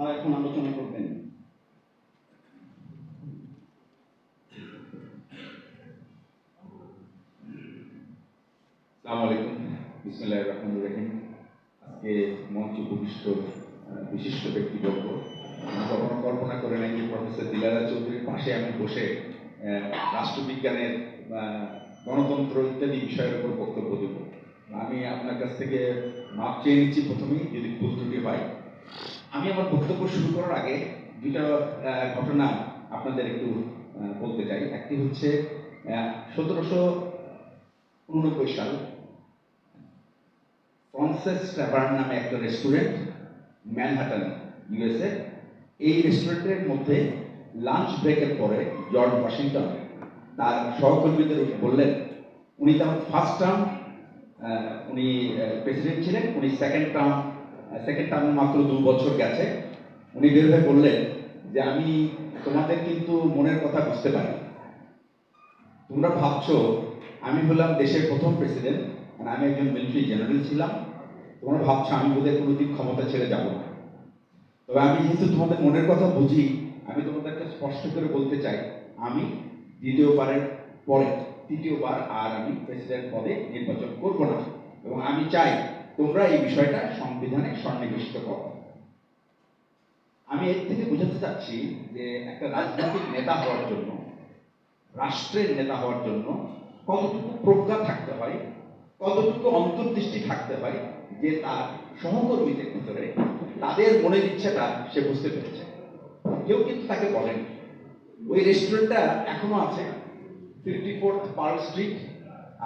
আর এখন আলোচনা করবেন। সালাম আলাইকুম। বিসমুল্লাহ রহমান রহিম। আজকে মঞ্চে উপবিষ্ট বিশিষ্ট ব্যক্তিবর্গ কখনো কল্পনা করে নাই যে প্রফেসর দিলারা চৌধুরীর পাশে আমি বসে রাষ্ট্রবিজ্ঞানের গণতন্ত্র ইত্যাদি বিষয়ের উপর বক্তব্য দেব। আমি আপনার কাছ থেকে মাপ চেয়ে নিচ্ছি প্রথমেই, যদি ভুল হয়। আমি আমার বক্তব্য শুরু করার আগে আহ, ঘটনা আপনাদের একটু বলতে চাই। একটি হচ্ছে সতেরোশো উননব্বই সাল ফ্রন্সেস ট্রাভার্ন নামে একটা রেস্টুরেন্ট ম্যানহাটন ইউএসএ এই রেস্টুরেন্টের মধ্যে লাঞ্চ ব্রেকের পরে জর্জ ওয়াশিংটন তার সহকর্মীদের বললেন উনি তখন ফার্স্ট টার্ম উনি প্রেসিডেন্ট ছিলেন উনি সেকেন্ড টার্ম সেকেন্ড টার্মে মাত্র দু বছর গেছে। উনি বের হয়ে বললেন যে, আমি তোমাদের কিন্তু মনের কথা বুঝতে পারি তোমরা ভাবছ আমি হলাম দেশের প্রথম প্রেসিডেন্ট মানে আমি একজন মিলিটারি জেনারেল ছিলাম। তোমরা ভাবছ আমি বোধহয় কোনোদিন ক্ষমতা ছেড়ে যাব না। তবে আমি যেহেতু তোমাদের মনের কথা বুঝি, আমি তোমাদেরকে স্পষ্ট করে বলতে চাই, আমি দ্বিতীয়বারের পরে, তৃতীয়বার আর আমি প্রেসিডেন্ট পদে নির্বাচন করব না। এবং আমি চাই তোমরা এই বিষয়টা সংবিধানে সন্নিবেশিত করো। আমি এর থেকে বোঝাতে চাচ্ছি যে একটা রাজনৈতিক নেতা হওয়ার জন্য, রাষ্ট্রের নেতা হওয়ার জন্য কতটুকু প্রজ্ঞা থাকতে হয়, কতটুকু অন্তর্দৃষ্টি থাকতে হয় যে তার সহকর্মীদের ভিতরে তাদের মনের ইচ্ছাটা সে বুঝতে পেরেছে। কেউ কিন্তু তাকে বলেন। ওই রেস্টুরেন্টটা এখনও আছে, ফিফটি ফোর্থ পার্ল স্ট্রিট।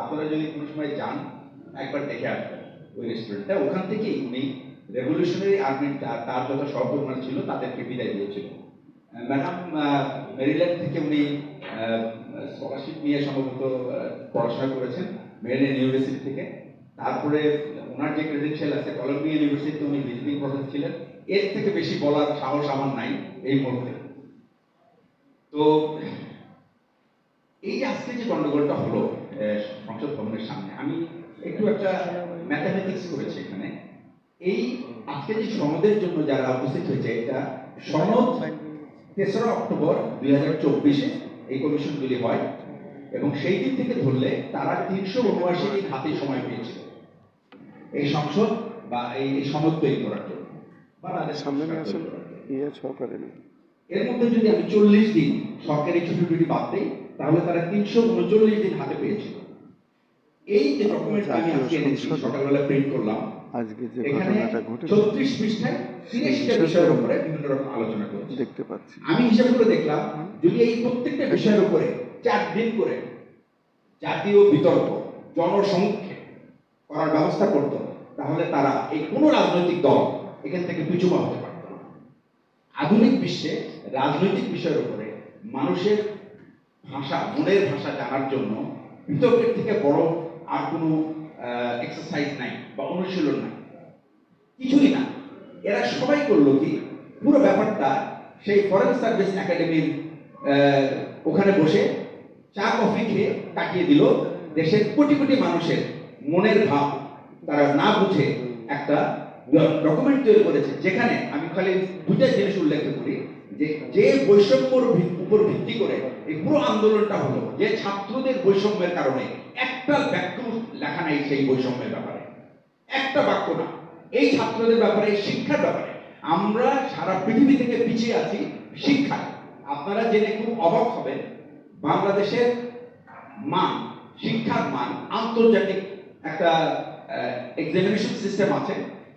আপনারা যদি কোনো সময় যান, একবার দেখে আসবেন। ওই রেস্টুরেন্টটা ওখান থেকেই উনি রেভলিউশনারি আর্মি তার যত সহকর্মীরা ছিল তাদেরকে বিদায় দিয়েছিল। ম্যাডাম মেরিল্যান্ড থেকে উনি স্কলারশিপ নিয়ে সম্ভবত পড়াশোনা করেছেন মেরিল্যান্ড ইউনিভার্সিটি থেকে। তারপরে ওনার যে ক্রেডেনশিয়াল আছে কলম্বিয়া ইউনিভার্সিটিতে উনি ভিজিটিং প্রফেসর ছিলেন। এর থেকে বেশি বলার সাহস আমার নাই এই মুহূর্তে। তো, এই আজকে যে গন্ডগোলটা হলো সংসদ ভবনের সামনে, আমি একটু একটা ম্যাথামেটিক্স করেছে এখানে। এই আজকে যে সনদের জন্য যারা উপস্থিত হয়েছে এটা সনদ তেসরা অক্টোবর দুই হাজার চব্বিশে এই কমিশনগুলি হয় এবং সেই দিন থেকে ধরলে তারা তিনশো উনআশি দিন হাতে সময় পেয়েছিল। এই সংসদ বা এই সনদ তৈরি করার জন্য। ইয়ে এর মধ্যে যদি আমি চল্লিশ দিন সরকারি ছুটি বাদ দিই তাহলে তারা তিনশো উনচল্লিশ দিন হাতে পেয়েছিল। এই যে ডকুমেন্ট আমি আজকে এনেছি সকালবেলা প্রিন্ট করলাম আজকে যে ঘটনাটা ঘটেছে ছত্রিশ পৃষ্ঠায় তিরিশটা বিষয়ের উপরে বিভিন্ন রকম আলোচনা করেছে। দেখতে পাচ্ছি। আমি হিসাব করে দেখলাম যদি এই প্রত্যেকটা বিষয়ের উপরে চার দিন করে জাতীয় বিতর্ক জনসমক্ষে করার ব্যবস্থা করত তাহলে তারা এই কোনো রাজনৈতিক দল এখান থেকে পিছু পা হতে পারত না। আধুনিক বিশ্বে রাজনৈতিক বিষয়ের উপরে মানুষের ভাষা মনের ভাষা জানার জন্য বিতর্কের থেকে বড় আর কোনো এক্সারসাইজ নাই বা অনুশীলন নাই। কিছুই না। এরা সবাই করল কি? পুরো ব্যাপারটা সেই ফরেন সার্ভিস একাডেমির ওখানে বসে চা, কফি খেয়ে কাটিয়ে দিল দেশের কোটি কোটি মানুষের মনের ভাব। তারা না বুঝে একটা ডকুমেন্ট তৈরি করেছে, যেখানে আমি খালি দুটা জিনিস উল্লেখ করি। যে যে বৈষম্যর উপর ভিত্তি করে এই পুরো আন্দোলনটা হলো, যে ছাত্রদের বৈষম্যের কারণে একটা বাক্য লেখা নাই সেই বৈষম্যের ব্যাপারে। একটা বাক্য না। এই ছাত্রদের ব্যাপারে, শিক্ষার ব্যাপারে। আমরা সারা পৃথিবী থেকে পিছিয়ে আছি শিক্ষায়। আপনারা জেনে খুব অবাক হবেন, বাংলাদেশের মান, শিক্ষার মান, আন্তর্জাতিক একটা এক্সামিনেশন সিস্টেম আছে।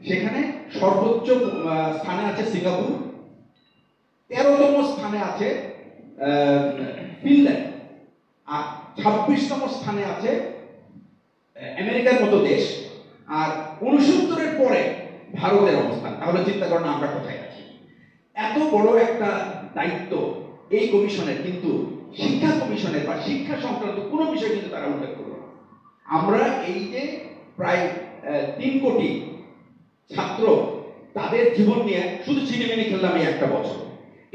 সেখানে সর্বোচ্চ স্থানে আছে সিঙ্গাপুর তেরোতম স্থানে আছে ফিনল্যান্ড। আর ছাব্বিশতম স্থানে আছে আমেরিকার মতো দেশ। আর উনসত্তরের পরে ভারতের অবস্থান। তাহলে চিন্তা করেন আমরা কোথায় আছি। এত বড় একটা দায়িত্ব এই কমিশনের, কিন্তু শিক্ষা কমিশনের বা শিক্ষা সংক্রান্ত কোনো বিষয় কিন্তু তারা উল্লেখ করল না। আমরা এই যে প্রায় তিন কোটি ছাত্র তাদের জীবন নিয়ে শুধু চিনিমিনি খেললাম এই একটা বছর।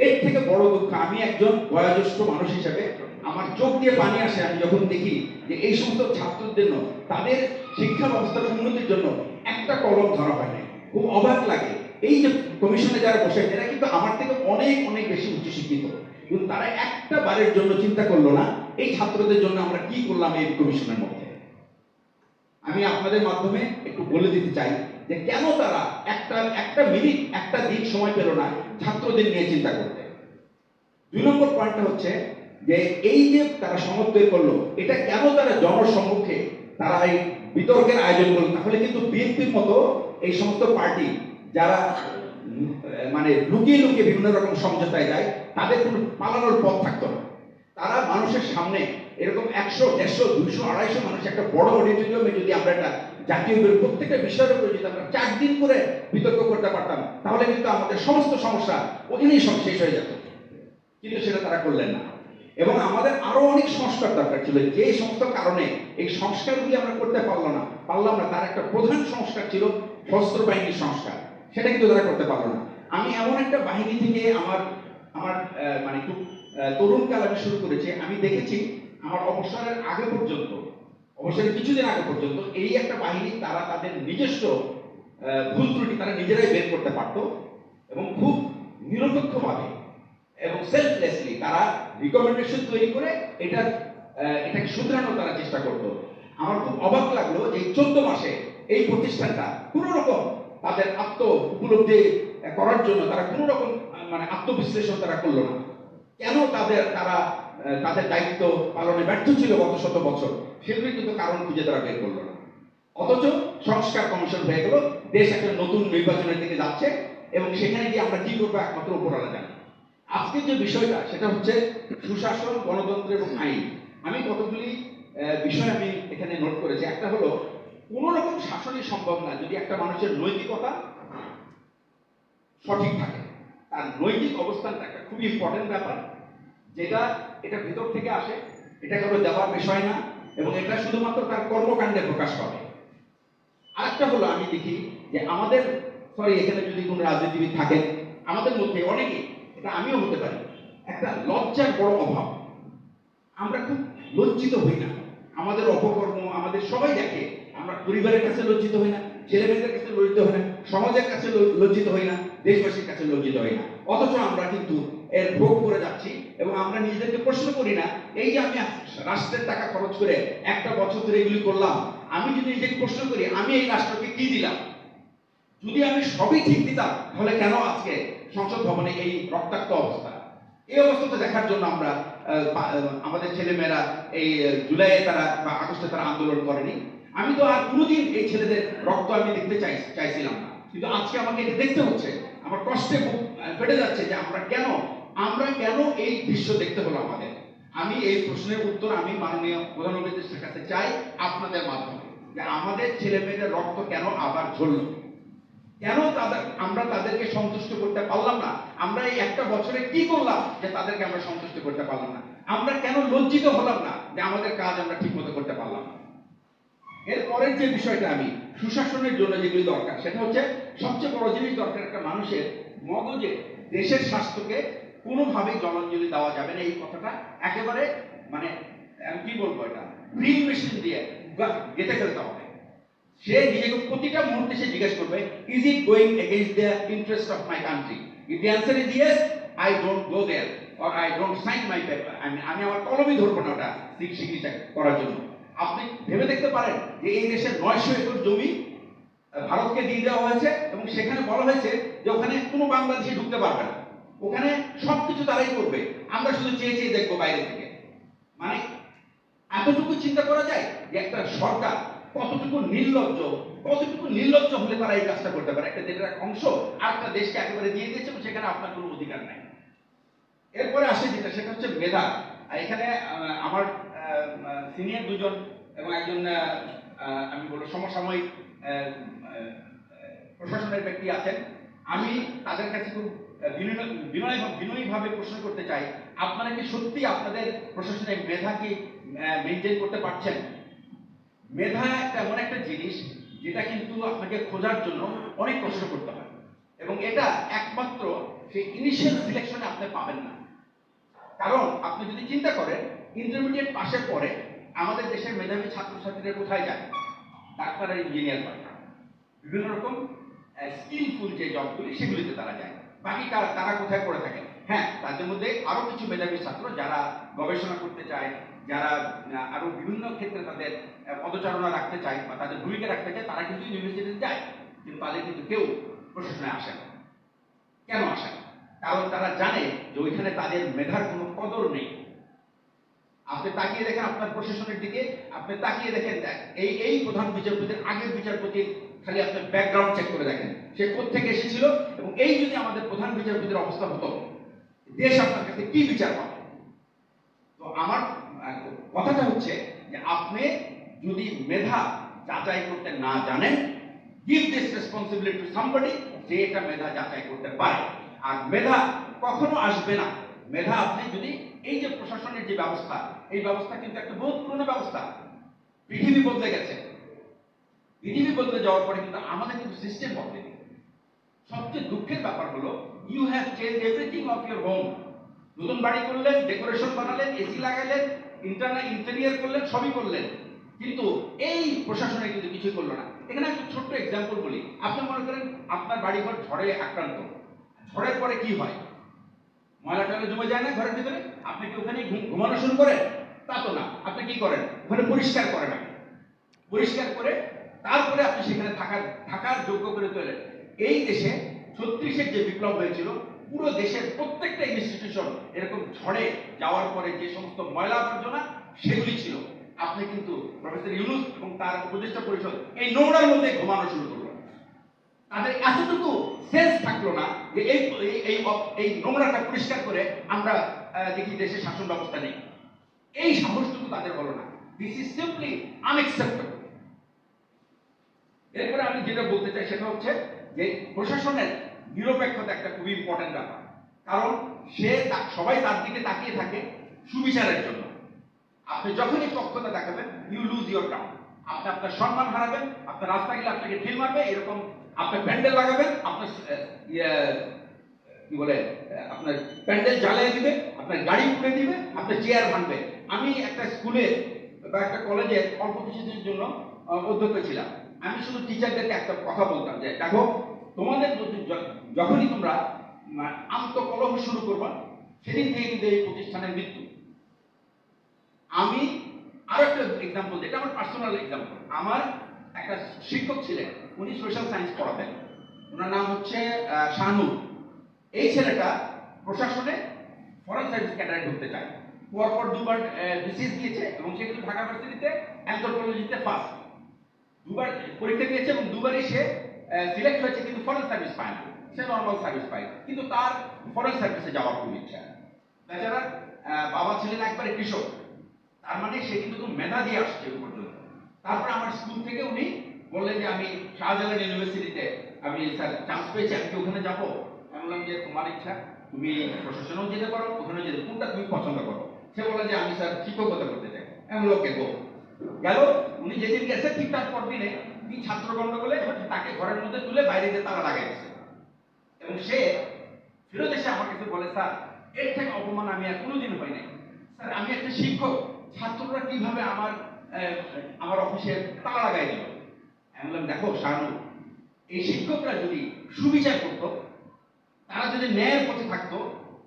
এর থেকে বড় দুঃখ, আমি একজন বয়োজ্যেষ্ঠ মানুষ হিসেবে আমার চোখ দিয়ে পানি আসে, আমি যখন দেখি যে এই সমস্ত ছাত্রদের জন্য, তাদের শিক্ষা ব্যবস্থার উন্নতির জন্য একটা কলম ধরা হয় না খুব অবাক লাগে। এই যে কমিশনে যারা বসে, এরা কিন্তু আমার থেকে অনেক অনেক বেশি উচ্চশিক্ষিত। কিন্তু তারা একটা বারের জন্য চিন্তা করল না, এই ছাত্রদের জন্য আমরা কি করলাম এই কমিশনের মধ্যে? আমি আপনাদের মাধ্যমে একটু বলে দিতে চাই যে কেন তারা একটা একটা মিনিট, একটা দিন সময় পেল না? ছাত্রদের নিয়ে চিন্তা করতে দুই নম্বর পয়েন্টটা হচ্ছে যে এই যে তারা বের করল, এটা কেন তারা জনসম্মুখে তারা এই বিতর্কের আয়োজন করল? তাহলে কিন্তু বিএনপির মতো এই সমস্ত পার্টি যারা মানে লুকিয়ে লুকিয়ে বিভিন্ন রকম সমঝোতায় যায়, তাদের কোনো পালানোর পথ থাকতো না। তারা মানুষের সামনে এরকম একশো দেড়শো দুইশো আড়াইশো মানুষ একটা বড় অডিটোরিয়ামে যদি আমরা একটা জাতীয় প্রত্যেকটা বিষয়ের উপরে যদি আমরা চার দিন করে বিতর্ক করতে পারতাম তাহলে কিন্তু আমাদের সমস্ত সমস্যা ওখানেই সব শেষ হয়ে যেত। কিন্তু সেটা তারা করলেন না। এবং আমাদের আরও অনেক সংস্কার দরকার ছিল। যে সমস্ত কারণে এই সংস্কারগুলি আমরা করতে পারলাম না পারলাম না তার একটা প্রধান সংস্কার ছিল সশস্ত্র বাহিনীর সংস্কার। সেটা কিন্তু তারা করতে পারল না। আমি এমন একটা বাহিনী থেকে আমার আমার মানে খুব আহ, তরুণকাল আমি শুরু করেছি। আমি দেখেছি আমার অবসরের আগে পর্যন্ত, অবসরের কিছুদিন আগে পর্যন্ত এই একটা বাহিনী তারা তাদের নিজস্ব ভুল ত্রুটি তারা নিজেরাই বের করতে পারতো এবং খুব নিরপেক্ষভাবে এবং সেলফলেসলি তারা রিকমেন্ডেশন তৈরি করে এটা এটাকে শুধরানোর তারা চেষ্টা করতো। আমার খুব অবাক লাগল যে চোদ্দ মাসে এই প্রতিষ্ঠানটা কোনো রকম তাদের আত্ম উপলব্ধি করার জন্য তারা কোনো রকম মানে আত্মবিশ্লেষণ তারা করল না। কেন তাদের, তারা তাদের দায়িত্ব পালনে ব্যর্থ ছিল গত শত বছর। সেগুলি কিন্তু কারণ খুঁজে তারা বের করল না। অথচ সংস্কার কমিশন হয়ে গেল, দেশ একটা নতুন নির্বাচনের দিকে যাচ্ছে এবং সেখানে গিয়ে আমরা কি করব একমাত্র উপরালা জানি। আজকের যে বিষয়টা, সেটা হচ্ছে সুশাসন, গণতন্ত্র এবং আইন। আমি কতগুলি বিষয় আমি এখানে নোট করেছি। একটা হলো কোন রকম শাসনই সম্ভব না যদি একটা মানুষের নৈতিকতা সঠিক থাকে। তার নৈতিক অবস্থানটা একটা খুবই ইম্পর্টেন্ট ব্যাপার, যেটা এটা ভেতর থেকে আসে, এটা কারও দেওয়ার বিষয় না, এবং এটা শুধুমাত্র তার কর্মকাণ্ডে প্রকাশ পাবে আরেকটা হলো, আমি দেখি যে আমাদের সরি এখানে যদি কোনো রাজনীতিবিদ থাকেন, আমাদের মধ্যে অনেকে, এটা আমিও হতে পারি, একটা লজ্জার বড় অভাব। আমরা খুব লজ্জিত হই না। আমাদের অপকর্ম, আমাদের সবাই দেখে, আমরা পরিবারের কাছে লজ্জিত হই না ছেলে মেয়েদের কাছে লজ্জিত হই না, সমাজের কাছে লজ্জিত হই না, দেশবাসীর কাছে লজ্জিত হই না। অথচ আমরা কিন্তু এর ভোগ করে যাচ্ছি এবং আমরা নিজেদেরকে প্রশ্ন করি না, এই যে আমি রাষ্ট্রের টাকা খরচ করে একটা বছর ধরে এগুলি করলাম, আমি যদি নিজেকে প্রশ্ন করি, আমি এই রাষ্ট্রকে কি দিলাম? যদি আমি সবই ঠিক দিতাম, তাহলে কেন আজকে সংসদ ভবনে এই রক্তাক্ত অবস্থা? এই অবস্থাটা দেখার জন্য আমরা আমাদের ছেলেমেয়েরা এই জুলাইয়ে তারা বা আগস্টে তারা আন্দোলন করেনি। আমি তো আর কোনোদিন এই ছেলেদের রক্ত আমি দেখতে চাই, চাইছিলাম না। কিন্তু আজকে আমাকে এটা দেখতে হচ্ছে। আমার কষ্টে ফেটে যাচ্ছে যে আমরা কেন আমরা কেন এই দৃশ্য দেখতে হলো আমাদের? আমি এই প্রশ্নের উত্তর আমি মাননীয় প্রধান উপদেষ্টার কাছে চাই আপনাদের মাধ্যমে যে আমাদের ছেলে মেয়েদের রক্ত কেন আবার ঝরলো? কেন তাদের, আমরা তাদেরকে সন্তুষ্ট করতে পারলাম না? আমরা এই একটা বছরে কি করলাম যে তাদেরকে আমরা সন্তুষ্ট করতে পারলাম না? আমরা কেন লজ্জিত হলাম না যে আমাদের কাজ আমরা ঠিক মতো করতে পারলাম না? এর পরের যে বিষয়টা আমি, সুশাসনের জন্য যেগুলি দরকার, সেটা হচ্ছে সবচেয়ে বড় জিনিস দরকার একটা মানুষের মগজে দেশের স্বাস্থ্যকে কোনোভাবেই জলাঞ্জলি দেওয়া যাবে না, এই কথাটা একেবারে মানে কি বলব এটা? ড্রিল মেশিন দিয়ে গেঁথে ফেলতে হবে। সে নিজেকে প্রতিটা মুহূর্তে সে জিজ্ঞেস করবে is it going against the interest of my country if the answer is yes I don't go there or I don't sign my paper আমি আমি আমার কলমই ধরবো না ওটা চিকিৎসা করার জন্য। আপনি ভেবে দেখতে পারেন যে এই দেশের নয়শো একর জমি ভারতকে দিয়ে দেওয়া হয়েছে, এবং সেখানে বলা হয়েছে যে ওখানে কোনো বাংলাদেশি ঢুকতে পারবে না। ওখানে সবকিছু তারাই করবে। আমরা শুধু চেয়ে চেয়ে দেখব বাইরে থেকে। মানে এতটুকু চিন্তা করা যায় যে একটা সরকার কতটুকু নির্লজ্জ কতটুকু নির্লজ্জ হলে তারা এই কাজটা করতে পারে? একটা দেশের এক অংশ আর একটা দেশকে একেবারে দিয়ে দিয়েছে সেখানে আপনার কোনো অধিকার নাই। এরপরে আসে যেটা, সেটা হচ্ছে মেধা। এখানে আমার সিনিয়র দুজন এবং একজন আমি বলব সমসাময়িক প্রশাসনের ব্যক্তি আছেন। আমি তাদের কাছে খুব বিনয়ীভাবে প্রশ্ন করতে চাই, আপনারা কি সত্যি আপনাদের প্রশাসনের মেধা কি মেনটেন করতে পারছেন? মেধা একটা এমন একটা জিনিস যেটা কিন্তু আপনাকে খোঁজার জন্য অনেক কষ্ট করতে হয়। এবং এটা একমাত্র সেই ইনিশিয়াল সিলেকশনে আপনি পাবেন না। কারণ আপনি যদি চিন্তা করেন ইন্টারমিডিয়েট পাশের পরে আমাদের দেশের মেধাবী ছাত্রছাত্রীরা কোথায় যায়? ডাক্তার আর ইঞ্জিনিয়ার হয় বিভিন্ন রকম স্কিলফুল যে জবগুলি সেগুলিতে তারা যায়। বাকি তারা কোথায় পড়ে থাকে? হ্যাঁ তাদের মধ্যে আরও কিছু মেধাবী ছাত্র যারা গবেষণা করতে চায় যারা আহ, আরও বিভিন্ন ক্ষেত্রে তাদের পদচারণা রাখতে চায় বা তাদের ভূমিকা রাখতে চায় তারা কিন্তু ইউনিভার্সিটিতে যায়। কিন্তু তাদের কিন্তু কেউ প্রশাসনে আসে না। কেন আসে না? কারণ তারা জানে যে ওইখানে তাদের মেধার কোনো কদর নেই। আপনি তাকিয়ে দেখেন আপনার প্রশাসনের দিকে আপনি তাকিয়ে দেখেন দেখ, এই এই প্রধান বিচারপতির আগের বিচারপতির খালি আপনার ব্যাকগ্রাউন্ড চেক করে দেখেন। সে কোথেকে এসেছিল এবং এই যদি আমাদের প্রধান বিচারপতির অবস্থা হতো, দেশ আপনার কাছে কি বিচার পাবে? তো আমার কথাটা হচ্ছে যে আপনি যদি মেধা যাচাই করতে না জানেন give this responsibility to somebody যে এটা মেধা যাচাই করতে পারে। আর মেধা কখনো আসবে না। মেধা আপনি যদি, এই যে প্রশাসনের যে ব্যবস্থা, এই ব্যবস্থা কিন্তু একটা বহুত পুরনো ব্যবস্থা। পৃথিবী বদলে গেছে। পৃথিবী বদলে যাওয়ার পরে কিন্তু আমাদের কিন্তু সিস্টেম বদলেনি সবচেয়ে দুঃখের ব্যাপার হলো you have change everything of your home নতুন বাড়ি করলেন ডেকোরেশন বানালেন এসি লাগালেন ইন্টারনাল ইন্টেরিয়ার করলেন, সবই করলেন। কিন্তু এই প্রশাসনে কিন্তু কিছুই করল না। এখানে একটা ছোট্ট এক্সাম্পল বলি। আপনি মনে করেন আপনার বাড়িঘর ঝড়ে আক্রান্ত। ঝড়ের পরে কি হয়? ময়লা টয়লা জমে যায় না ঘরের ভিতরে? আপনি কি ওখানে ঘুম- ঘুমানো শুরু করেন? তা তো না। আপনি কি করেন? ওখানে পরিষ্কার করেন আগে পরিষ্কার করে তারপরে আপনি সেখানে থাকার থাকার যোগ্য করে তোলেন। এই দেশে ছত্রিশের যে বিপ্লব হয়েছিল, পুরো দেশের প্রত্যেকটা ইনস্টিটিউশন এরকম ঝড়ে যাওয়ার পরে যে সমস্ত ময়লা আবর্জনা, সেগুলি ছিল। আপনি কিন্তু প্রফেসর ইউনুস এবং তার উপদেষ্টা পরিষদ এই নোংরার মধ্যে ঘুমানো শুরু করল তাদের এতটুকু সেন্স থাকল না যে এই, এই- এই নোংরাটা পরিষ্কার করে আমরা দেখি দেশের শাসন ব্যবস্থা নেই। এই সাহসটুকু তাদের হলো না। দিস ইজ সিম্পলি আনএক্সেপ্টেবল এরপরে আমি যেটা বলতে চাই সেটা হচ্ছে যে প্রশাসনের নিরপেক্ষতা একটা খুবই ইম্পর্টেন্ট ব্যাপার। কারণ সে সবাই তার দিকে তাকিয়ে থাকে সুবিচারের জন্য। আপনি যখনই পক্ষতা দেখাবেন ইউ লুজ ইউর গ্রাউন্ড আপনি আপনার সম্মান হারাবেন আপনার রাস্তা গেলে আপনাকে ঢিল মারবে এরকম আপনার প্যান্ডেল লাগাবেন আপনার ইয়ে, কি বলে আপনার প্যান্ডেল জ্বালিয়ে দিবে আপনার গাড়ি পুড়ে দিবে আপনার চেয়ার ভাঙবে। আমি একটা স্কুলে বা একটা কলেজে অল্প কিছুদিনের জন্য অধ্যক্ষ ছিলাম। আমি শুধু টিচারদেরকে একটা কথা বলতাম যে দেখো তোমাদের যখনই তোমরা আন্তঃকলহ শুরু করবা সেদিন থেকে কিন্তু এই প্রতিষ্ঠানের মৃত্যু। আমি আরও একটা এক্সাম্পল এটা আমার পার্সোনাল এক্সাম্পল আমার একটা শিক্ষক ছিলেন উনি সোশ্যাল সায়েন্স পড়াতেন। ওনার নাম হচ্ছে আহ, শাহানুর। এই ছেলেটা প্রশাসনে ফরেন সার্ভিস ক্যাডারে ঢুকতে চায়। পরপর দুবার বিসিএস দিয়েছে এবং সে কিন্তু ঢাকা ভার্সিটিতে অ্যান্থ্রোপোলজিতে ফার্স্ট দুবার পরীক্ষা দিয়েছে এবং দুবারই সে সিলেক্ট হয়েছে, কিন্তু ফরেন সার্ভিস পায় না। সে নর্মাল সার্ভিস পায়। কিন্তু তার ফরেন সার্ভিসে যাওয়ার খুব ইচ্ছা তাছাড়া বাবা ছিলেন একবারে কৃষক। তার মানে সে কিন্তু মেধা দিয়ে আসছে পর্যন্ত। তারপরে আমার স্কুল থেকে উনি বললেন যে, আমি শাহজালাল ইউনিভার্সিটিতে আমি, স্যার চান্স পেয়েছি, আমি ওখানে যাব? আমি বললাম যে, তোমার ইচ্ছা। তুমি প্রশাসনেও যেতে পারো ওখানে যেতে কোনটা তুমি পছন্দ করো? সে বলল যে, আমি, স্যার, শিক্ষকতা করতে চাই। আমি লোককে গো গেল, উনি যেদিন গেছে ঠিক তার পর দিনে কি ছাত্র গন্ডগোলে, তাকে ঘরের মধ্যে তুলে বাইরে দিয়ে তারা লাগাইছে এবং সে ফেরত এসে আমার কাছে বলে, স্যার, এর থেকে অপমান আমি আর কোনোদিন হয় নাই। স্যার, আমি একটা শিক্ষক, ছাত্ররা কীভাবে আমার আমার অফিসে তালা লাগাই দিল? আমি বললাম, দেখো শানু, এই শিক্ষকরা যদি সুবিচার করত, তারা যদি ন্যায়ের পথে থাকতো,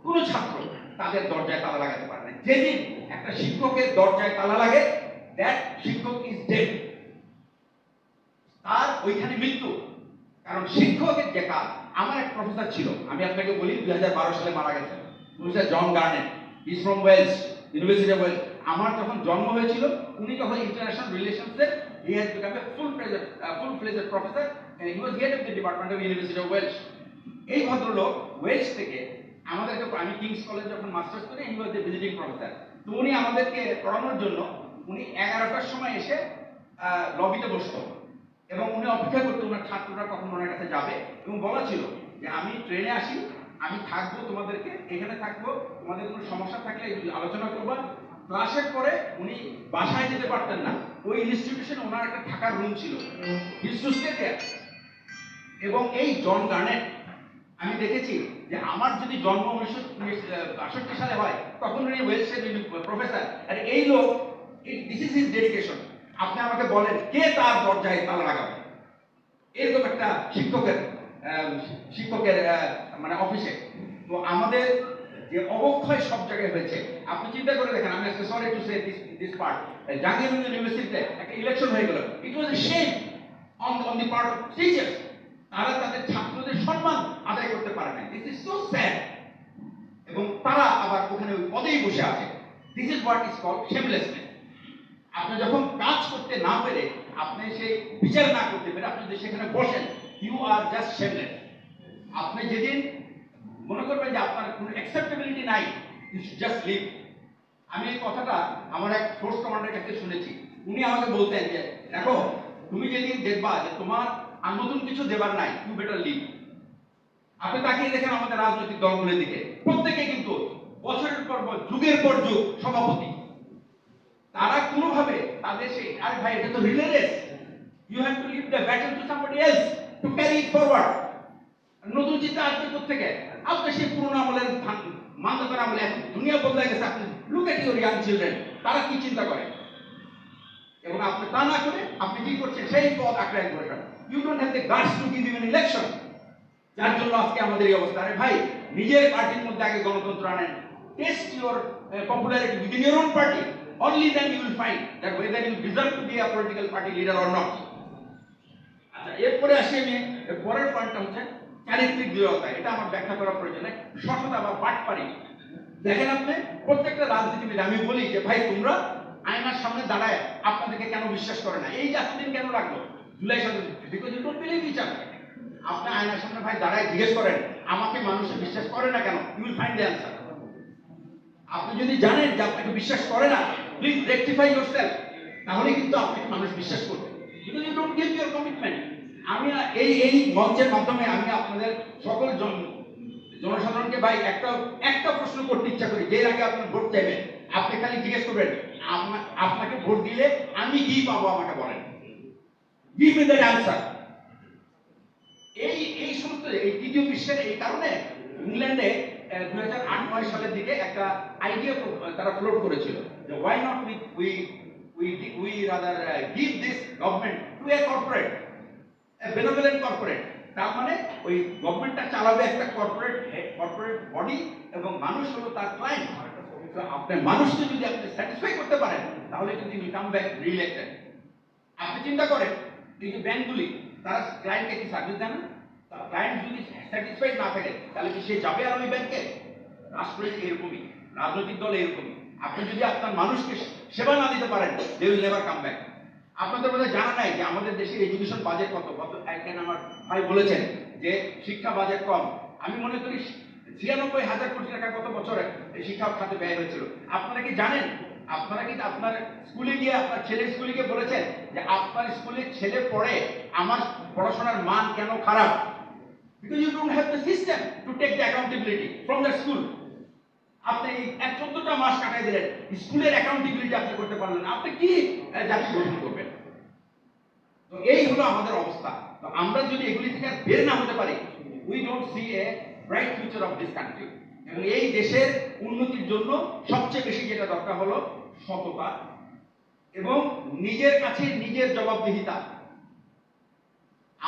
কোনো ছাত্র তাদের দরজায় তালা লাগাতে পারে না যেদিন একটা শিক্ষকের দরজায় তালা লাগে দ্যাট শিক্ষক ইজ ডেড তার ওইখানে মৃত্যু। কারণ শিক্ষকের যে কাজ আমার এক প্রফেসর ছিল, আমি আপনাকে বলি, দুই সালে মারা গেছেন। Professor John Garnett is from Wales university of Wales আমার যখন জন্ম হয়েছিল, উনি তখন international রিলেশনসের he has become a full pledged full pledged professor he was head of the department of university of Wales এই ভদ্রলোক ওয়েলস থেকে আমাদেরকে, আমি কিংস কলেজ যখন মাস্টার্স করি he was the visiting professor তো উনি আমাদেরকে পড়ানোর জন্য উনি এগারোটার সময় এসে লবিতে বসত। এবং উনি অপেক্ষা করতো ওনার ছাত্ররা কখন ওনার কাছে যাবে? এবং বলা ছিল যে, আমি ট্রেনে আসি, আমি থাকব তোমাদেরকে, এখানে থাকব, তোমাদের কোনো সমস্যা থাকলে আলোচনা করবা। ক্লাসের পরে উনি বাসায় যেতে পারতেন না। ওই ইনস্টিটিউশনে ওনার একটা থাকার রুম ছিল। এবং এই জন গার্নেট আমি দেখেছি যে, আমার যদি জন্ম উনিশশো বাষট্টি সালে হয়, তখন উনি ওয়েলসের প্রফেসর আর এই লোক দিস ইজ হিজ ডেডিকেশন আপনি আমাকে বলেন, কে তার দরজায় তালা লাগাবে? এরকম একটা শিক্ষকের শিক্ষকের মানে অফিসে। তো আমাদের যে অবক্ষয় সব জায়গায় হয়েছে, আপনি চিন্তা করে দেখেন, আমি আজকে sorry to say this this part Jahangirganj ইউনিভার্সিটিতে একটা ইলেকশন হয়ে গেল। It was a shame on on the part of teachers তারা তাদের ছাত্রদের সম্মান আদায় করতে পারে না দিস ইজ সো স্যাড এবং তারা আবার ওখানে ওই পদেই বসে আছে। This is what is call shamelessness আপনি যখন কাজ করতে না পেরে আপনি সেই বিচার না করতে পেরে আপনি যদি সেখানে বসেন ইউ আর জাস্ট শেমলেস আপনি যেদিন মনে করবেন যে আপনার কোনো অ্যাকসেপ্টেবিলিটি নাই ইউ জাস্ট লিভ আমি এই কথাটা আমার এক ফোর্স কমান্ডারের কাছে শুনেছি। উনি আমাকে বলতেন যে, দেখো, তুমি যেদিন দেখবা যে তোমার আর নতুন কিছু দেবার নাই ইউ বেটার লিভ আপনি তাকিয়ে দেখেন আমাদের রাজনৈতিক দলগুলোর দিকে। প্রত্যেকে কিন্তু বছরের পর যুগের পর যুগ সভাপতি তারা কোনোভাবে তাদের সেই আরে ভাই, এটা তো relay race you have to leave the battle to somebody else to carry it forward নতুন চিন্তা আসবে কোথেকে আপনি সেই পুরোনো আমলের মানতে মান্যতার আমলে দুনিয়া বদলে গেছে। আপনি look at your young children তারা কি চিন্তা করে? এবং আপনি তা না করে আপনি কি করছেন? সেই পথ আঁকড়ায় ধরেছেন you don't have the guards to give even election যার জন্য আজকে আমাদের এই অবস্থা। আরে ভাই, নিজের পার্টির মধ্যে আগে গণতন্ত্র আনেন। Test your popularity within your own party only then you will find that whether you deserve to be a political party leader or not আচ্ছা এরপরে আসি আমি পরের পয়েন্টটা হচ্ছে চারিত্রিক দৃঢ়তা। এটা আমার ব্যাখ্যা প্রয়োজন সততা বা দেখেন আপনি, প্রত্যেকটা রাজনীতিবিদ, আমি বলি যে, ভাই, তোমরা আয়নার সামনে দাঁড়ায়, আপনাদেরকে কেন বিশ্বাস করে না? এই যে এতদিন কেন লাগল? জুলাই সাথে বিকজ ইউ বিলিভ আপনি আয়নার সামনে, ভাই, দাঁড়ায়, জিজ্ঞেস করেন, আমাকে মানুষে বিশ্বাস করে না কেন? You will find the answer আপনি যদি জানেন যে আপনাকে বিশ্বাস করে না প্লিজ রেকটিফাই ইউর সেলফ তাহলে কিন্তু আপনাকে মানুষ বিশ্বাস করবে because you don't give your commitment আমি এই এই মঞ্চের মাধ্যমে আমি আপনাদের সকল জন, জনসাধারণকে ভাই একটা একটা প্রশ্ন করতে ইচ্ছা করি। যে আগে আপনার ভোট চাইবেন, আপনি খালি জিজ্ঞেস করবেন, আপনা- আপনাকে ভোট দিলে আমি কি পাবো আমাকে বলেন? গিভ মি দ্যাট অ্যান্সার এই এই সমস্ত, এই তৃতীয় বিশ্বের এই কারণে ইংল্যান্ডে দুই নয় সালের দিকে একটা আইডিয়া তারা ফ্লোট করেছিল যে why not we we we we rather give this government to a corporate benevolent corporate তার মানে ওই গভর্নমেন্টটা চালাবে একটা কর্পোরেট কর্পোরেট বডি এবং মানুষ হলো তার ক্লায়েন্ট আপনার মানুষকে যদি আপনি স্যাটিসফাই করতে পারেন, তাহলে কিন্তু ইউ কাম ব্যাক রিইলেক্টেড আপনি চিন্তা করেন, এই যে ব্যাংকগুলি তারা ক্লায়েন্টকে কি সার্ভিস দেয় না? ক্লায়েন্ট যদি স্যাটিসফাইড না থাকে, তাহলে কি সে যাবে আর ওই ব্যাংকে এরকমই, রাজনৈতিক দল এরকমই। আপনি যদি আপনার মানুষকে সেবা না দিতে পারেন they will never come back আপনাদের মধ্যে জানা নাই যে আমাদের এডুকেশন বাজেট কত? কত আমার ভাই বলেছেন যে শিক্ষা বাজেট কম। আমি মনে করি ছিয়ানব্বই হাজার কোটি টাকা কত বছরে এই শিক্ষা খাতে ব্যয় হয়েছিল। আপনারা কি জানেন? আপনারা কি আপনার স্কুলে গিয়ে আপনার ছেলের স্কুলে গিয়ে বলেছেন যে আপনার স্কুলে ছেলে পড়ে, আমার পড়াশোনার মান কেন খারাপ? Because you don't have the system to take the accountability from the school আপনি এক চোদ্দটা মাস কাটাই দিলেন, স্কুলের অ্যাকাউন্টেবিলিটি আপনি করতে পারলেন আপনি কি জাতি গঠন করবেন? তো এই হলো আমাদের অবস্থা। তো আমরা যদি এগুলি থেকে বের না হতে পারি we don't see a bright future of this country এবং এই দেশের উন্নতির জন্য সবচেয়ে বেশি যেটা দরকার হলো সততা এবং নিজের কাছে নিজের জবাবদিহিতা।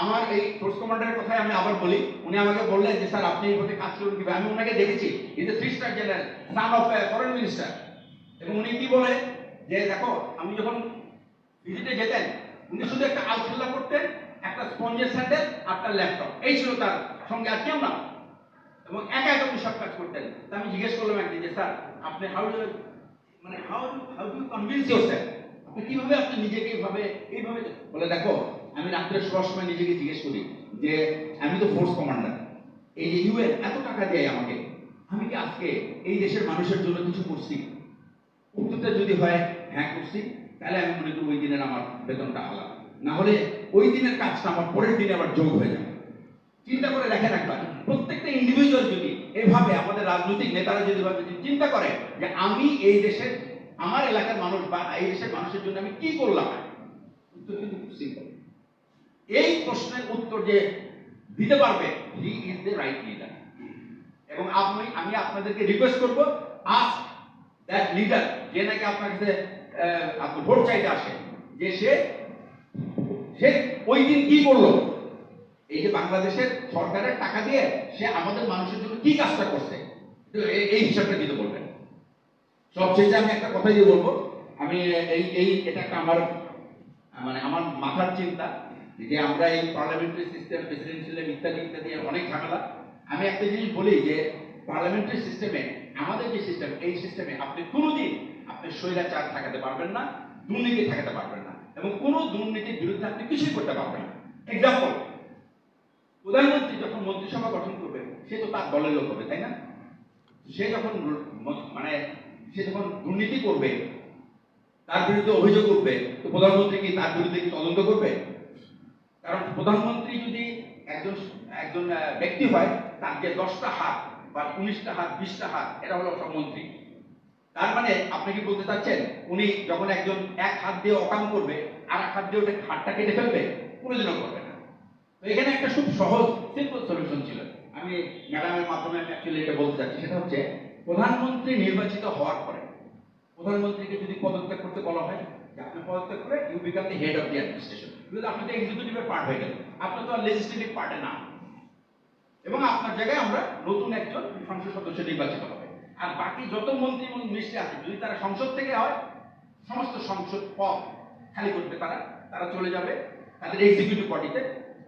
আমার এই ফোর্স কমান্ডারের কথাই আমি আবার বলি। উনি আমাকে বললেন যে, স্যার, আপনি এইভাবে কাজ করুন কীভাবে আমি ওনাকে দেখেছি। Is a three star general son of foreign minister এবং উনি কি বলে? যে, দেখো, আমি যখন ভিজিটে যেতেন, উনি শুধু একটা আলখেল্লা করতেন, একটা স্পঞ্জের স্যান্ডেল তার ল্যাপটপ এই ছিল তার সঙ্গে আর কেউ না। এবং একা একা উনি সব কাজ করতেন। তা আমি জিজ্ঞেস করলাম একদিন যে, স্যার, আপনি হাউ ডু মানে how how do convince your sir আপনি কীভাবে আপনি নিজেকে এইভাবে এইভাবে বলে, দেখো আমি রাত্রে শোয়ার সময় নিজেকে জিজ্ঞেস করি যে, আমি তো ফোর্স কমান্ডার এই যে ইউএন এত টাকা দেয় আমাকে, আমি কি আজকে এই দেশের মানুষের জন্য কিছু করছি? উত্তরটা যদি হয় হ্যাঁ করছি, তাহলে আমি মনে করি ওই দিনের আমার বেতনটা আলাদা। না হলে ওই দিনের কাজটা আমার পরের দিনে আবার যোগ হয়ে যাবে। চিন্তা করে দেখেন একবার, প্রত্যেকটা ইন্ডিভিজুয়াল যদি এভাবে আমাদের রাজনৈতিক নেতারা যদি ভাবে চিন্তা করে যে আমি এই দেশের, আমার এলাকার মানুষ বা এই দেশের মানুষের জন্য আমি কি করলাম, উত্তর কিন্তু খুব সিম্পল এই প্রশ্নের উত্তর যে দিতে পারবে he is the right leader এবং আপনি আমি আপনাদেরকে রিকোয়েস্ট করব আস্ক দ্যাট লিডার যে নাকি আপনার কাছে আহ, আপনার ভোট চাইতে আসে যে সে সে ওই দিন কি করল? এই যে বাংলাদেশের সরকারের টাকা দিয়ে সে আমাদের মানুষের জন্য কি কাজটা করছে? এই- হিসাবটা দিতে বলবেন। সবশেষে আমি একটা কথাই বলব। আমি এই এই এটা আমার মানে আমার মাথার চিন্তা। যে আমরা এই পার্লামেন্টারি সিস্টেম প্রেসিডেন্সিয়াল ইত্যাদি ইত্যাদি অনেক ঝামেলা। আমি একটা জিনিস বলি যে পার্লামেন্টারি সিস্টেমে আমাদের যে সিস্টেম এই সিস্টেমে আপনি কোনোদিন আপনি স্বৈরাচার ঠেকাতে পারবেন না, দুর্নীতি ঠেকাতে পারবেন না এবং কোনো দুর্নীতির বিরুদ্ধে আপনি কিছুই করতে পারবেন না। এক্সাম্পল প্রধানমন্ত্রী যখন মন্ত্রিসভা গঠন করবে, সে তো তার দলের লোক হবে, তাই না? সে যখন মানে সে যখন দুর্নীতি করবে, তার বিরুদ্ধে অভিযোগ উঠবে তো প্রধানমন্ত্রী কি তার বিরুদ্ধে কি তদন্ত করবে? কারণ প্রধানমন্ত্রী যদি একজন একজন ব্যক্তি হয়, তার যে দশটা হাত বা উনিশটা হাত, বিশটা হাত, এটা হলো সব মন্ত্রী। তার মানে আপনি কি বলতে চাচ্ছেন, উনি যখন একজন এক হাত দিয়ে অকাম করবে, আর এক হাত দিয়ে ওটা হাতটা কেটে ফেলবে কোনোদিনও করবে না। তো এখানে একটা খুব সহজ সিম্পল সলিউশন ছিল। আমি ম্যাডামের মাধ্যমে আমি অ্যাকচুয়ালি এটা বলতে চাচ্ছি, সেটা হচ্ছে প্রধানমন্ত্রী নির্বাচিত হওয়ার পরে, প্রধানমন্ত্রীকে যদি পদত্যাগ করতে বলা হয়, যে আপনি পদত্যাগ করে you become the head of the administration কিন্তু আপনি তো এক্সিকিউটিভের পার্ট হয়ে গেলেন আপনি তো আর লেজিসলেটিভ পার্টে না। এবং আপনার জায়গায় আমরা নতুন একজন সংসদ সদস্য নির্বাচিত হবে। আর বাকি যত মন্ত্রী এবং মিনিস্ট্রি আছে, যদি তারা সংসদ থেকে হয়, সমস্ত সংসদ পদ খালি করবে তারা তারা চলে যাবে তাদের এক্সিকিউটিভ বডিতে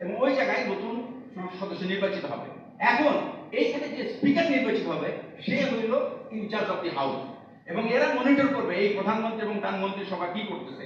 এবং ওই জায়গায় নতুন সংসদ সদস্য নির্বাচিত হবে। এখন এইখানে যে স্পিকার নির্বাচিত হবে, সে হইল ইনচার্জ অফ দি হাউস এবং এরা মনিটর করবে এই প্রধানমন্ত্রী এবং তার মন্ত্রিসভা কি করতেছে।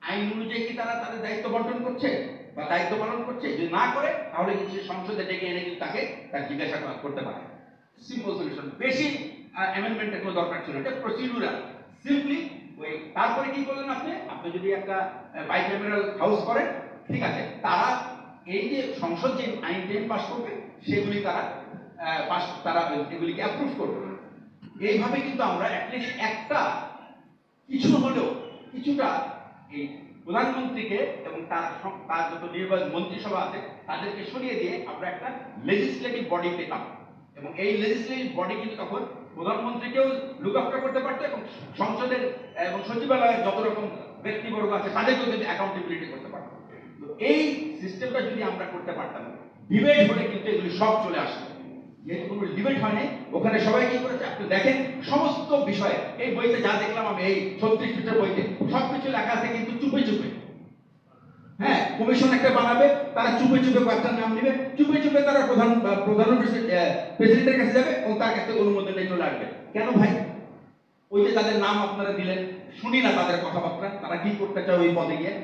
আইন অনুযায়ী কি তারা তাদের দায়িত্ব বন্টন করছে বা দায়িত্ব পালন করছে? যদি না করে, তাহলে কিন্তু সংসদে ডেকে এনে কিন্তু তাকে তার জিজ্ঞাসা করা- করতে পারে। সিম্পল সলিউশন বেশি অ্যামেন্ডমেন্টের কোনো দরকার ছিল এটা প্রসিডিউরাল সিম্পলি ওই, তারপরে কি করলেন আপনি? আপনি যদি একটা বাইক্যামেরাল হাউস করেন, ঠিক আছে, তারা এই যে সংসদ যে আইন টেন পাস করবে, সেগুলি তারা পাস তারা এগুলিকে অ্যাপ্রুভ করবে। এইভাবে কিন্তু আমরা অ্যাটলিস্ট একটা, কিছু হলেও, কিছুটা এই প্রধানমন্ত্রীকে এবং তার তার যত নির্বাচন মন্ত্রিসভা আছে, তাদেরকে সরিয়ে দিয়ে আমরা একটা লেজিসলেটিভ বডি পেতাম। এবং এই লেজিসলেটিভ বডি কিন্তু তখন প্রধানমন্ত্রীকেও লুক আফটার করতে পারতো এবং সংসদের, এবং সচিবালয়ের যত রকম ব্যক্তিবর্গ আছে, তাদেরকেও কিন্তু অ্যাকাউন্টেবিলিটি করতে পারতো। এই সিস্টেমটা যদি আমরা করতে পারতাম ডিবেট হলে কিন্তু এগুলি সব চলে আসতো। যেহেতু কোনো ওখানে সবাই কি করেছে? আপনি দেখেন সমস্ত বিষয়ে। এই বইতে যা দেখলাম আমি, এই ছত্রিশ পৃষ্ঠার বইতে, সবকিছু লেখা আছে কিন্তু চুপে চুপে। হ্যাঁ কমিশন একটা বানাবে, তারা চুপে চুপে কয়েকটা নাম নেবে, চুপে চুপে তারা প্রধান প্রধান প্রেসিডেন্টের কাছে যাবে এবং তার কাছে অনুমোদন চলে আসবে। কেন ভাই? ওই যে তাদের নাম আপনারা দিলেন, শুনি না তাদের কথাবার্তা। তারা কি করতে চায় ওই পদে গিয়ে?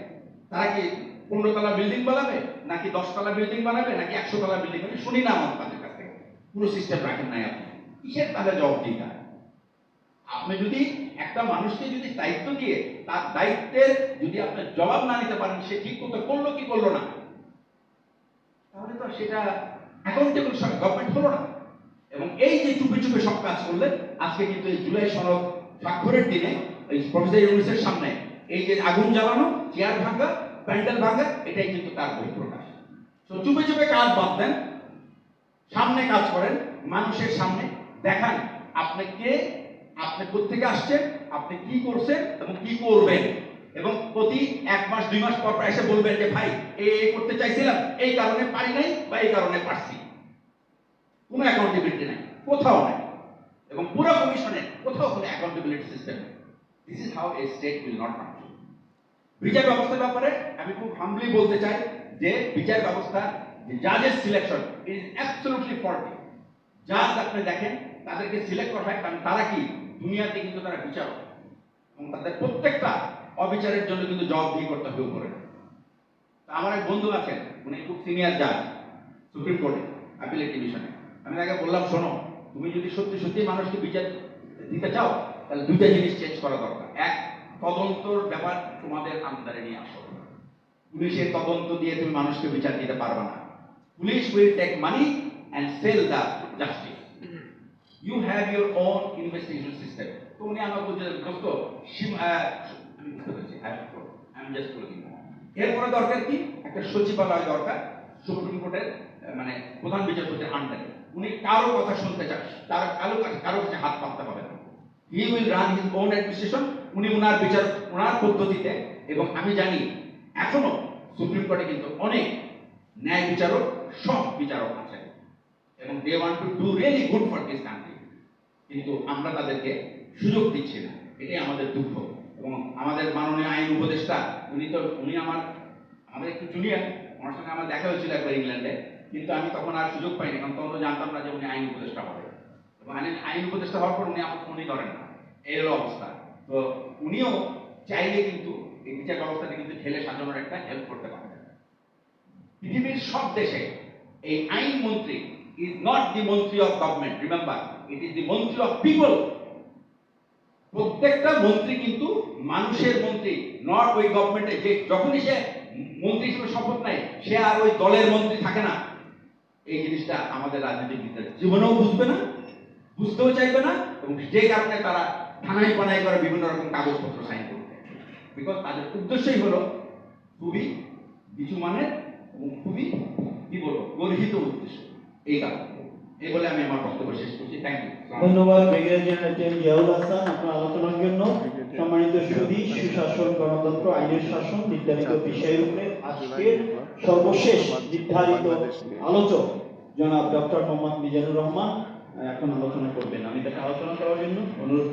তারা কি পনেরো তলা বিল্ডিং বানাবে, নাকি দশ তলা বিল্ডিং বানাবে, নাকি একশো তলা বিল্ডিং বানাবে? শুনি না আমার তাদের পুরো সিস্টেম রাখেন নাই আপনি। কিসের তাহলে জবাব দিতে আপনি যদি একটা মানুষকে যদি দায়িত্ব দিয়ে তার দায়িত্বের যদি আপনার জবাব না নিতে পারেন, সে ঠিক মতো করল কি করল না? তাহলে তো সেটা অ্যাকাউন্টেবল গভর্নমেন্ট হলো না। এবং এই যে চুপে চুপে সব কাজ করলেন, আজকে কিন্তু এই জুলাই সনদ স্বাক্ষরের দিনে এই প্রফেসর ইউনুসের সামনে এই যে আগুন জ্বালানো, চেয়ার ভাঙা প্যান্ডেল ভাঙা এটাই কিন্তু তার বহিঃপ্রকাশ। তো চুপে চুপে কাজ বাদ দেন সামনে কাজ করেন, মানুষের সামনে দেখান আপনি কে, আপনি কোথেকে আসছেন, আপনি কি করছেন এবং কি করবেন। এবং প্রতি এক মাস, দুই মাস পর এসে বলবেন যে, ভাই এই করতে চাইছিলাম, এই কারণে পারি নাই বা এই কারণে পারছি। কোনো অ্যাকাউন্টেবিলিটি নাই, কোথাও নাই। এবং পুরো কমিশনের কোথাও কোনো accountability system this is how a state will not function বিচার ব্যবস্থার ব্যাপারে আমি খুব হামলি বলতে চাই যে, বিচার ব্যবস্থা যে জাজের সিলেকশন ইজ অ্যাবসলুটলি ফল্টি জাজ আপনি দেখেন, তাদেরকে সিলেক্ট করা হয় কারণ তারা কি? দুনিয়াতে কিন্তু তারা বিচারক। এবং তাদের প্রত্যেকটা অবিচারের জন্য কিন্তু জবাবদিহি করতে হবে তা আমার এক বন্ধু আছেন, উনি খুব সিনিয়র জাজ সুপ্রিম কোর্টে অ্যাপিলেট ডিভিশনে আমি তাকে বললাম, শোনো, তুমি যদি সত্যি সত্যি মানুষকে বিচার দিতে চাও, তাহলে দুইটা জিনিস চেঞ্জ করা দরকার। এক, তদন্তর ব্যাপার তোমাদের আন্দারে নিয়ে আসো। পুলিশের তদন্ত দিয়ে তুমি মানুষকে বিচার দিতে পারবে না। Police will take money and sell the justice you have your own investigation system তো উনি আমাকে বলছে দোস্ত আমি জাস্ট বলে দিই এরপরে দরকার কি? একটা সচিবালয় দরকার সুপ্রিম কোর্টের মানে প্রধান বিচারপতির আন্ডারে। উনি কারও কথা শুনতে চান তার কারও কারও কাছে হাত পাততে হবে না। He will run his own administration উনি ওনার বিচার ওনার পদ্ধতিতে এবং আমি জানি এখনও সুপ্রিম কোর্টে কিন্তু অনেক ন্যায় বিচারক সব বিচারক আছেন এবং they want to do really good for this country কিন্তু আমরা তাদেরকে সুযোগ দিচ্ছি না। এটাই আমাদের দুঃখ। এবং আমাদের মাননীয় আইন উপদেষ্টা, উনি তো, উনি আমার, আমাদের একটু জুনিয়র ওনার সঙ্গে আমার দেখা হয়েছিল একবার ইংল্যান্ডে। কিন্তু আমি তখন আর সুযোগ পাইনি, কারণ তখন তো জানতাম না যে উনি আইন উপদেষ্টা হবে। এবং আইন আইন উপদেষ্টা হওয়ার পর উনি আমার ফোনই ধরেন না। এই হলো অবস্থা। তো উনিও চাইলে কিন্তু এই বিচার ব্যবস্থাটা কিন্তু ঠেলে সাজানোর একটা হেল্প করতে পারেন পৃথিবীর সব দেশে এই আইন মন্ত্রী is not the mantri of government remember it is the mantri of people প্রত্যেকটা মন্ত্রী কিন্তু মানুষের মন্ত্রী নট ওই গভর্নমেন্টে যে যখনই সে মন্ত্রী হিসেবে শপথ নেয়, সে আর ওই দলের মন্ত্রী থাকে না। এই জিনিসটা আমাদের রাজনীতিবিদদের জীবনেও বুঝবে না, বুঝতেও চাইবে না, এবং যে কারণে তারা থানায় পানায় করে বিভিন্ন রকম কাগজপত্র সাইন করবে। বিকজ তাদের উদ্দেশ্যই হলো খুবই কিছু মানে এবং খুবই কি বলব? গর্হিত উদ্দেশ্য। এই কারণে। এই বলে আমি আমার বক্তব্য শেষ করছি। ধন্যবাদ ব্রিগেডিয়ার জেনারেল জিয়াউল হাসান আপনার আলোচনার জন্য। সম্মানিত সুদী সুশাসন গণতন্ত্র, আইনের শাসন নির্ধারিত বিষয়ের উপরে আজকের সর্বশেষ নির্ধারিত আলোচক জনাব ডক্টর মোহাম্মদ মিজানুর রহমান এখন আলোচনা করবেন। আমি তাকে আলোচনা করার জন্য অনুরোধ।